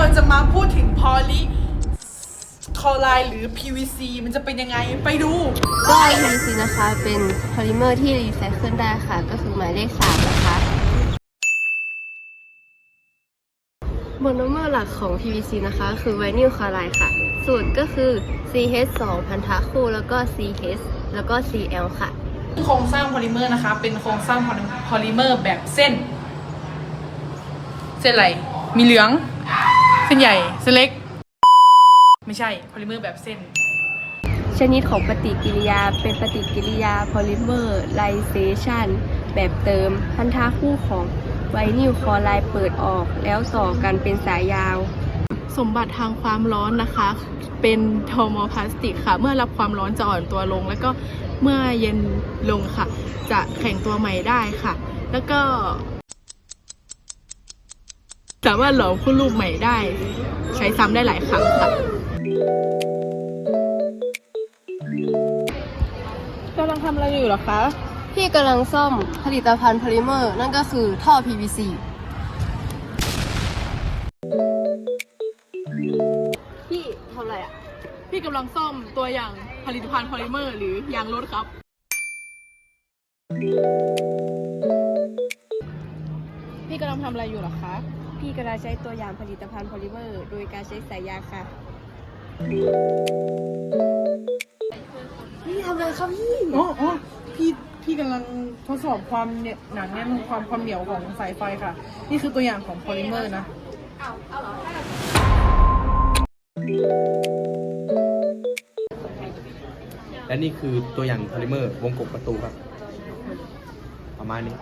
เราจะมาพูดถึงพอลิคอไลหรือ PVC มันจะเป็นยังไงไปดู ก็ PVC นะคะเป็นพอลิเมอร์ที่รีไซเคิลได้ค่ะ ก็คือหมายเลขสามนะคะโมโนเมอร์หลักของ PVC นะคะ คือไวนิลคลอไรด์ค่ะ สูตรก็คือ CH2 พันธะคู่แล้วก็ CH แล้วก็ CL ค่ะ โครงสร้างพอลิเมอร์นะคะ เป็นโครงสร้างพอลิเมอร์แบบเส้น เส้นอะไร มีเหลือง นใหญ่เส้นเล็ก ไม่ใช่โพลิเมอร์แบบเส้น ชนิดของปฏิกิริยาเป็นปฏิกิริยาโพลิเมอร์ไลเซชันแบบเติมพันธะคู่ของไวนิลคลอไรด์เปิดออก แล้วต่อกันเป็นสายยาว สมบัติทางความร้อนนะคะ เป็นโทโมพลาสติกค่ะ เมื่อรับความร้อนจะอ่อนตัวลง แล้วก็เมื่อเย็นลงค่ะ จะแข็งตัวใหม่ได้ค่ะ แล้วก็ สามารถหลอมขึ้นรูปใหม่ได้ ใช้ซ้ำได้หลายครั้งค่ะกำลังทำอะไรอยู่หรอคะ พี่กำลังซ่อมผลิตภัณฑ์โพลิเมอร์ นั่นก็คือท่อ PVC พี่ทำอะไรอะ พี่กำลังซ่อมตัวอย่างผลิตภัณฑ์โพลิเมอร์ หรือยางรถครับ พี่กำลังทำอะไรอยู่หรอคะ พี่กำลังใช้ตัวอย่างผลิตภัณฑ์โพลิเมอร์โดยการใช้สายยางค่ะ พี่ทำอะไรครับพี่อ๋ออ๋อพี่พี่กำลังทดสอบความเนี่ยหนาแน่นความความเหนียวของสายไฟค่ะ นี่คือตัวอย่างของโพลิเมอร์นะ และนี่คือตัวอย่างโพลิเมอร์วงกบประตูครับ ประมาณนี้